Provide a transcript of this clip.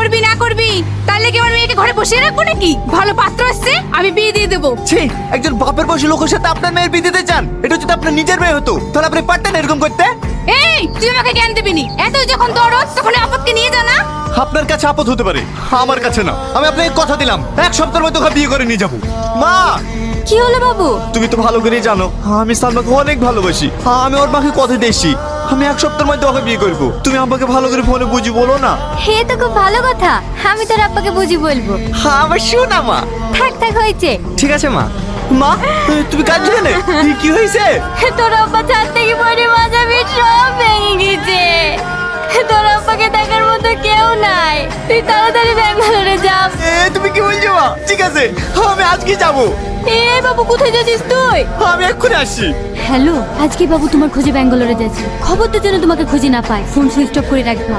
করবি না করবি তাহলে কি আমার মেয়েকে ঘরে বসিয়ে রাখব নাকি? ভালো পাত্র আসছে আমি বিয়ে দিয়ে দেবো। ছি একজন বাপের বয়সী লোকের সাথে আপনার মেয়ের বিয়ে দিতে চান এটা যদি আপনার নিজের মেয়ে হতো তাহলে আপনি পারতেন এরকম করতে? এই তুই আমাকে জ্ঞান দিবি নি। এত যখন দরদ তখন আপদকে নিয়ে যা না। আপনার কাছে আপদ হতে পারে আমার কাছে না। আমি আপনাকে কথা দিলাম এক সপ্তাহের মধ্যে ওকে বিয়ে করে নিয়ে যাব। মা! কি হলো বাবু? তুমি তো ভালো করেই জানো আমি সালমাকে অনেক ভালোবাসি আমি ওর মাকে কথা দিয়েছি। আমি এক সপ্তাহের মধ্যে ওকে বিয়ে করব। তুমি আমাকে ভালো করে ফোনে বুঝি বলো না। হে তো খুব ভালো কথা। আমি তোর আব্বাকে বুঝি বলব। হ্যাঁ আমার শোনা মা। থাক থাক হয়েছে। ঠিক আছে মা। মা তুমি কাঁদছো কেন কি হয়েছে? তোর আব্বা ছাদ থেকে পড়ে মাজা সব ভেঙে গেছে। তোর আব্বাকে দেখার মতো কেউ নাই। তুই তাড়াতাড়ি ব্যাঙ্গালোরে যা। ঠিক আছে আমি আজকে যাব। এ বাবু কোথায় যাচ্ছিস তুই? আমি এক্ষুনি আসছি। হ্যালো আজকে বাবু তোমার খোঁজে ব্যাঙ্গালোরে যাচ্ছি। খবর তো যেন তোমাকে খুঁজে না পায়। ফোন সুইচ অফ করে রাখবা